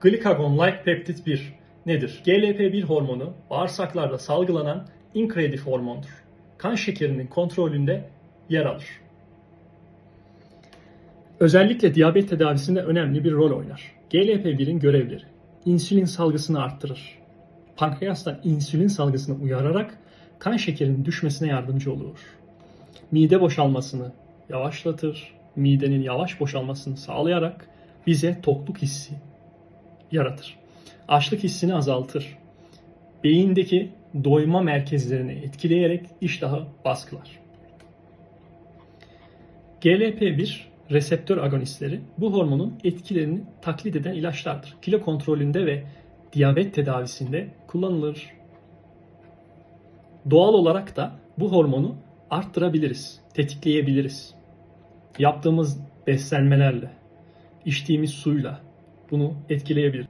Glikagon-like peptit 1 nedir? GLP-1 hormonu bağırsaklarda salgılanan inkreatif hormondur. Kan şekerinin kontrolünde yer alır. Özellikle diyabet tedavisinde önemli bir rol oynar. GLP-1'in görevleri insülin salgısını arttırır. Pankreastan insülin salgısını uyararak kan şekerinin düşmesine yardımcı olur. Mide boşalmasını yavaşlatır. Midenin yavaş boşalmasını sağlayarak bize tokluk hissi yaratır. Açlık hissini azaltır. Beyindeki doyma merkezlerini etkileyerek iştahı baskılar. GLP-1 reseptör agonistleri bu hormonun etkilerini taklit eden ilaçlardır. Kilo kontrolünde ve diyabet tedavisinde kullanılır. Doğal olarak da bu hormonu arttırabiliriz, tetikleyebiliriz. Yaptığımız beslenmelerle, içtiğimiz suyla bunu etkileyebilir.